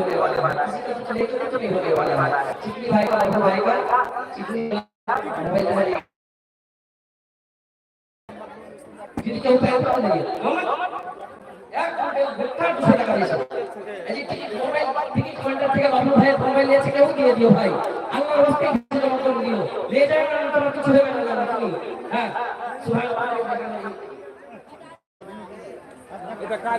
होने वाला है किसी का चले तो नहीं होने वाला है चिकनी भाई का और भाई का चिकनी मोबाइल धरे যদি কেউ পেয়ে উঠতে লাগে এক ঘন্টা ঘন্টা দুশো টাকা দিয়েছে এই যে টিকিট মোবাইল টিকিট কাউন্টার থেকে বাবু ভাইয়ের মোবাইল নিয়েছে কেউ দিয়ে দিও ভাই আল্লাহর রাস্তে কিছু জমা করে দিও নিয়ে যায় না তোমার কিছু হবে না নাকি হ্যাঁ সুবহানাল্লাহ এটা কার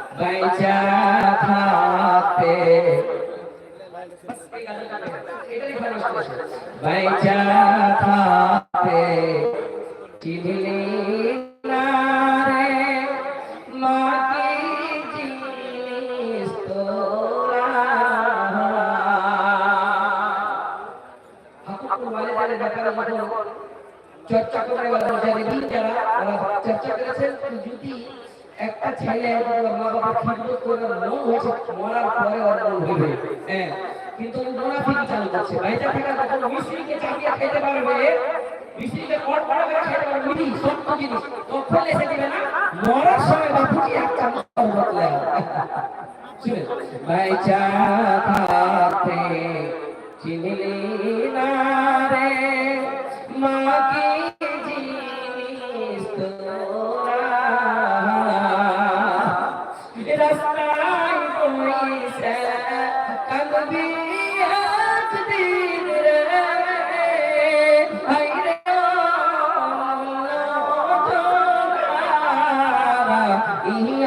বাইচা থাকতে বাইচা থাকতে চিনলি চর্চা করে যদি একটা ছেলে মা বাবা খিদমত করে হয়েছে, মরার পরে ওর মন হইবে হ্যাঁ কিন্তু মুনাফিকি চালু করছে। বাইরে থাকা যখন মিস্ত্রিকে চাপিয়ে খেতে পারবে। করা খেতে পারবে। সত্য জিনিস। দিবে না, মরার সময় বাপুজি এক চামচ থাকতে চিনলি না রে মাকে জিনিস তোরা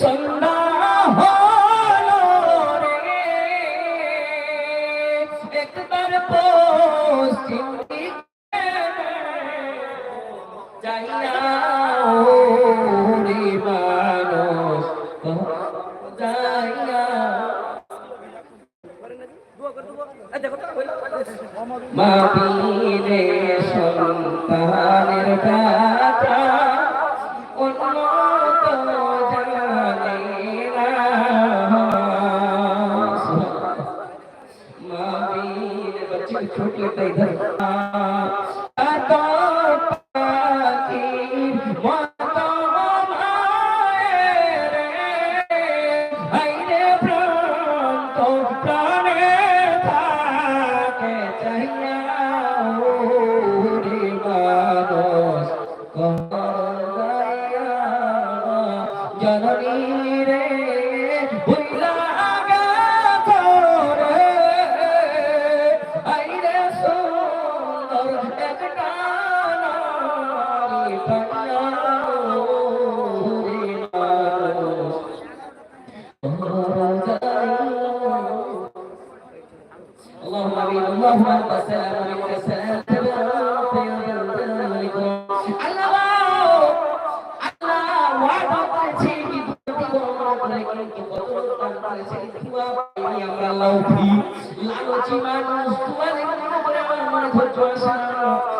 সন্ধ্যা হলো রে। একবার পশ্চিম দিকে মানুষ যাইয়া। সন্তানের ডাটা মাটির আমরা আল্লাহ লালচি মানুষ তোমার মনে মনে ধৈর্য আসে না